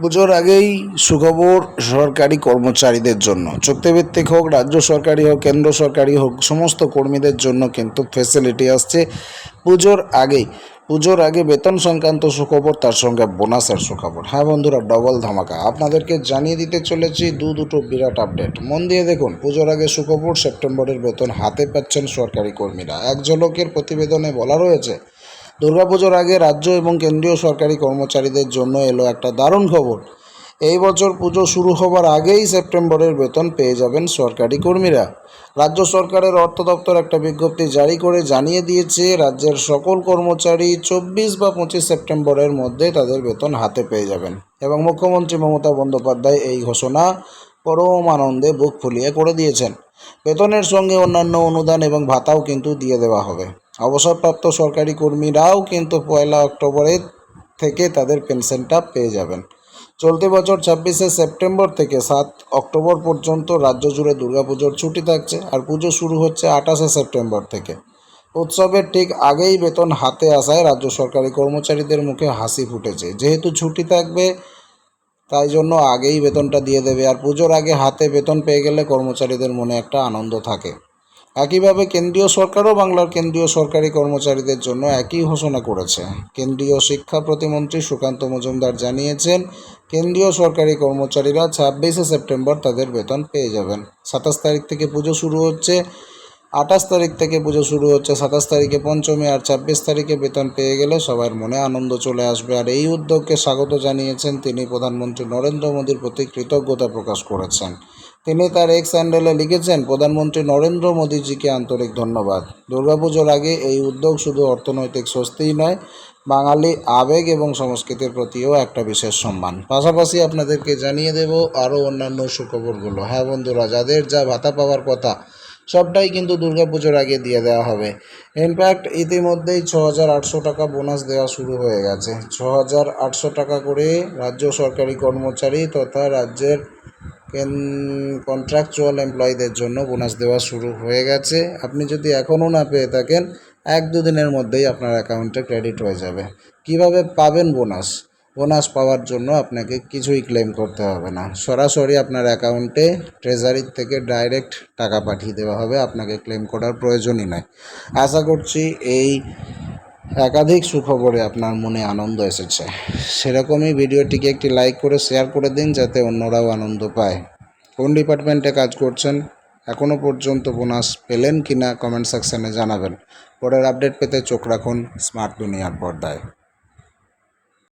পুজোর আগেই সুখবর সরকারি কর্মচারীদের জন্য। চুক্তিভিত্তিক হোক, রাজ্য সরকারি হোক, কেন্দ্র সরকারি হোক, সমস্ত কর্মীদের জন্য কিন্তু ফেসিলিটি আসছে পুজোর আগেই। পুজোর আগে বেতন সংক্রান্ত সুখবর, তার সঙ্গে বোনাসের সুখবর। হ্যাঁ বন্ধুরা ডবল ধামাকা। আপনাদেরকে জানিয়ে দিতে চলেছি দু দুটো বিরাট আপডেট মন দিয়ে দেখুন, পুজোর আগে সুখবর, সেপ্টেম্বরের বেতন হাতে পাচ্ছেন সরকারি কর্মীরা। এক ঝলকের প্রতিবেদনে বলা রয়েছে দুর্গাপুজোর আগে রাজ্য এবং কেন্দ্রীয় সরকারি কর্মচারীদের জন্য এলো একটা দারুণ খবর। এই বছর পুজো শুরু হবার আগেই সেপ্টেম্বরের বেতন পেয়ে যাবেন সরকারি কর্মীরা। রাজ্য সরকারের অর্থ দপ্তর একটা বিজ্ঞপ্তি জারি করে জানিয়ে দিয়েছে, রাজ্যের সকল কর্মচারী চব্বিশ বা পঁচিশ সেপ্টেম্বরের মধ্যে তাদের বেতন হাতে পেয়ে যাবেন। এবং মুখ্যমন্ত্রী মমতা বন্দ্যোপাধ্যায় এই ঘোষণা পরম আনন্দে বুক ফুলিয়ে করে দিয়েছেন। বেতনের সঙ্গে অন্যান্য অনুদান এবং ভাতাও কিন্তু দিয়ে দেওয়া হবে। অবসরপ্রাপ্ত সরকারি কর্মীরাও কিন্তু পয়লা অক্টোবরের থেকে তাদের পেনশনটা পেয়ে যাবেন। চলতি বছর ছাব্বিশে সেপ্টেম্বর থেকে সাত অক্টোবর পর্যন্ত রাজ্য জুড়ে দুর্গাপুজোর ছুটি থাকছে আর পুজো শুরু হচ্ছে আঠাশে সেপ্টেম্বর থেকে। উৎসবের ঠিক আগেই বেতন হাতে আসায় রাজ্য সরকারি কর্মচারীদের মুখে হাসি ফুটেছে। যেহেতু ছুটি থাকবে, তাই জন্য আগেই বেতনটা দিয়ে দেবে। আর পুজোর আগে হাতে বেতন পেয়ে গেলে কর্মচারীদের মনে একটা আনন্দ থাকে। একইভাবে কেন্দ্রীয় সরকারও বাংলার কেন্দ্রীয় সরকারি কর্মচারীদের জন্য একই ঘোষণা করেছে। কেন্দ্রীয় শিক্ষা প্রতিমন্ত্রী সুকান্ত মজুমদার জানিয়েছেন, কেন্দ্রীয় সরকারি কর্মচারীরা ছাব্বিশে সেপ্টেম্বর তাদের বেতন পেয়ে যাবেন। সাতাশ তারিখ থেকে পুজো শুরু হচ্ছে, আঠাশ তারিখ থেকে পুজো শুরু হচ্ছে, সাতাশ তারিখে পঞ্চমী আর ছাব্বিশ তারিখে বেতন পেয়ে গেলে সবার মনে আনন্দ চলে আসবে। আর এই উদ্যোগকে স্বাগত জানিয়েছেন তিনি প্রধানমন্ত্রী নরেন্দ্র মোদীর প্রতি কৃতজ্ঞতা প্রকাশ করেছেন। তিনি তার এক্স হ্যান্ডেলে লিখেছেন, প্রধানমন্ত্রী নরেন্দ্র মোদীজিকে আন্তরিক ধন্যবাদ। দুর্গাপুজোর আগে এই উদ্যোগ শুধু অর্থনৈতিক স্বস্তিই নয়, বাঙালি আবেগ এবং সংস্কৃতির প্রতিও একটা বিশেষ সম্মান। পাশাপাশি আপনাদেরকে জানিয়ে দেব আরও অন্যান্য সুখবরগুলো। হ্যাঁ বন্ধুরা, যাদের যা ভাতা পাওয়ার কথা, সবটাই কিন্তু দুর্গাপুজোর আগে দিয়ে দেওয়া হবে। ইনফ্যাক্ট, ইতিমধ্যেই ছ হাজার আটশো টাকা বোনাস দেওয়া শুরু হয়ে গেছে। ছ হাজার আটশো টাকা করে রাজ্য সরকারি কর্মচারী তথা রাজ্যের কেন কন্ট্রাকচুয়াল এমপ্লয়ীদের জন্য বোনাস দেওয়া শুরু হয়ে গেছে। আপনি যদি এখনও না পেয়ে থাকেন, এক দুদিনের মধ্যেই আপনার অ্যাকাউন্টে ক্রেডিট হয়ে যাবে। কীভাবে পাবেন বোনাস বোনাস পাওয়ার জন্য আপনাকে কিছুই ক্লেম করতে হবে না। সরাসরি আপনার অ্যাকাউন্টে ট্রেজারির থেকে ডাইরেক্ট টাকা পাঠিয়ে দেওয়া হবে। আপনাকে ক্লেম করার প্রয়োজনই নয় আশা করছি এই একাধিক সুখবরে আপনার মনে আনন্দ এসেছে। সেরকমই ভিডিওটিকে একটি লাইক করে, শেয়ার করে দিন যাতে অন্যরাও আনন্দ পায়। কোন ডিপার্টমেন্টে কাজ করছেন এখনও পর্যন্ত বোনাস পেলেন কি না কমেন্ট সেকশানে জানাবেন। পরের আপডেট পেতে চোখ রাখুন স্মার্ট দুনিয়ার পর্দায়।